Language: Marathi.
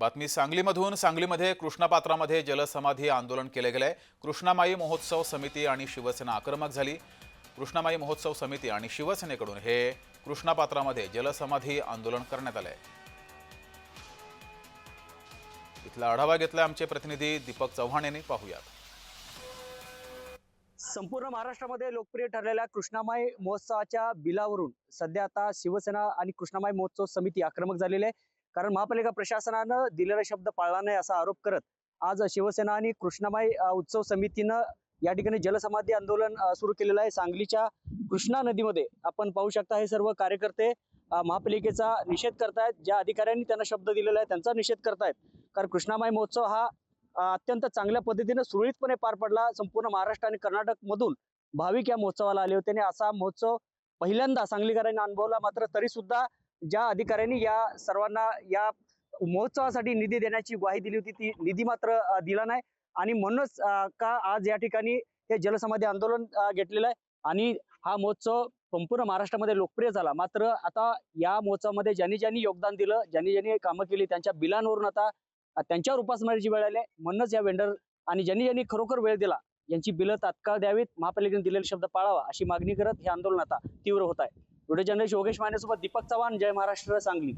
बातमी सांगलीमधून. सांगलीमध्ये कृष्णापात्रामध्ये जलसमाधी आंदोलन केले गेले. कृष्णामाई महोत्सव समिती आणि शिवसेना आक्रमक झाली. कृष्णामाई महोत्सव समिती आणि शिवसेनेकडून हे कृष्णापात्रामध्ये जलसमाधी आंदोलन करण्यात आले. इथला आढावा घेतलाय आमचे प्रतिनिधी दीपक चव्हाण यांनी. पाहूयात. संपूर्ण महाराष्ट्रामध्ये लोकप्रिय ठरलेल्या कृष्णामाई महोत्सवाच्या बिलावरून सध्या आता शिवसेना आणि कृष्णामाई महोत्सव समिती आक्रमक झालेली आहे. कारण महापालिका प्रशासनानं दिलेला शब्द पाळला नाही असा आरोप करत आज शिवसेना आणि कृष्णामाई उत्सव समितीनं या ठिकाणी जलसमाधी आंदोलन सुरू केलेलं आहे. सांगलीच्या कृष्णा नदीमध्ये आपण पाहू शकता हे सर्व कार्यकर्ते महापालिकेचा निषेध करतायत. ज्या अधिकाऱ्यांनी त्यांना शब्द दिलेला आहे त्यांचा निषेध करतायत. कारण कृष्णामाई महोत्सव हा अत्यंत चांगल्या पद्धतीने सुरळीतपणे पार पडला. संपूर्ण महाराष्ट्र आणि कर्नाटक मधून भाविक या महोत्सवाला आले होते आणि असा महोत्सव पहिल्यांदा सांगलीकरांनी अनुभवला मात्र तरी सुद्धा ज्या अधिकाऱ्यांनी या सर्वांना या महोत्सवासाठी निधी देण्याची ग्वाही दिली होती ती निधी मात्र दिला नाही. आणि म्हणूनच का आज या ठिकाणी हे जलसमाधी आंदोलन घेतलेलं आहे. आणि हा महोत्सव संपूर्ण महाराष्ट्रामध्ये लोकप्रिय झाला. मात्र आता या महोत्सवामध्ये ज्यांनी ज्यांनी योगदान दिलं ज्यांनी ज्यांनी कामं केली त्यांच्या बिलांवरून आता त्यांच्यावर उपासमारीची वेळ आली म्हणूनच या वेंडर आणि ज्यांनी ज्यांनी खरोखर वेळ दिला यांची बिलं तात्काळ द्यावीत. महापालिकेने दिलेले शब्द पाळावा अशी मागणी करत हे आंदोलन आता तीव्र होत आहे. व्हिडिओ जर्नलिस्ट योगेश मानेसोबत दीपक चव्हाण जय महाराष्ट्र सांगली.